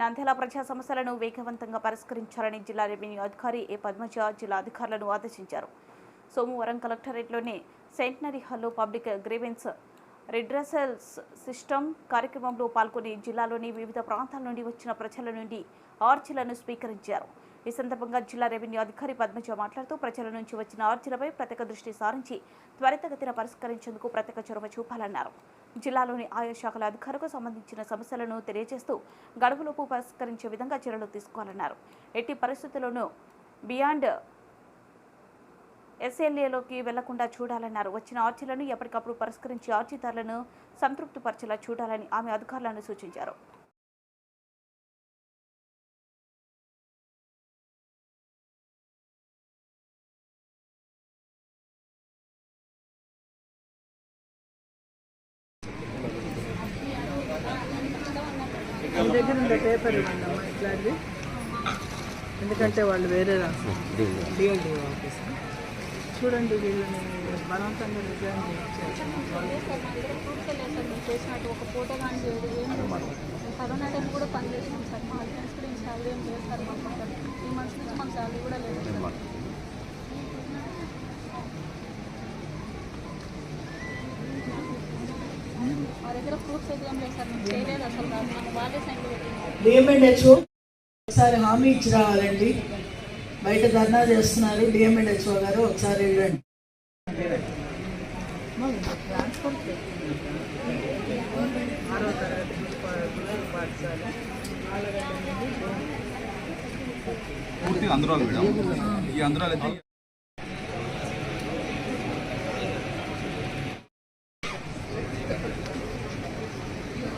నంద్యాల ప్రజా సమస్యలను వేగవంతంగా పరిష్కరించాలని జిల్లా రెవెన్యూ అధికారి ఏ పద్మజ జిల్లా అధికారులను ఆదేశించారు. సోమవారం కలెక్టరేట్లోని సెంటనరీ హాల్లో పబ్లిక్ గ్రీవెన్స్ రిడ్రసల్స్ సిస్టమ్ కార్యక్రమంలో పాల్గొని జిల్లాలోని వివిధ ప్రాంతాల నుండి వచ్చిన ప్రజల నుండి ఆర్చీలను స్వీకరించారు. ఈ సందర్భంగా జిల్లా రెవెన్యూ అధికారి పద్మజ మాట్లాడుతూ ప్రజల నుంచి వచ్చిన ఆర్జనపై ప్రత్యేక దృష్టి సారించి త్వరితగతిన పరిష్కరించేందుకు ప్రత్యేక చొరవ చూపాలన్నారు. జిల్లాలోని ఆయా శాఖల అధికారులకు సంబంధించిన సమస్యలను తెలియజేస్తూ గడువులోపు పరిష్కరించే విధంగా చర్యలు తీసుకోవాలన్నారు. ఎట్టి పరిస్థితుల్లోనూ బియాండ్ ఎస్ఎల్ఏలోకి వెళ్ళకుండా చూడాలన్నారు. వచ్చిన ఆర్జీలను ఎప్పటికప్పుడు పరిష్కరించి ఆర్జీదారులను సంతృప్తిపరచేలా చూడాలని ఆమె అధికారులను సూచించారు. మీ దగ్గర ఉండే పేపర్ ఇవ్వండి అమ్మా ఇట్లాంటిది. ఎందుకంటే వాళ్ళు వేరే రాస్తారు. డిఎల్డి ఆఫీస్ చూడండి వీళ్ళని బలవంతంగా రిజైన్ చేయించారు. కరోనా టైం కూడా పనిచేసిన డిఎంఎండ్హెచ్ఓ ఒకసారి హామీ ఇచ్చి రావాలండి. బయట ధర్నా చేస్తున్నారు. డిఎంఎండ్హెచ్ఓ గారు? ఒకసారి వెళ్ళండి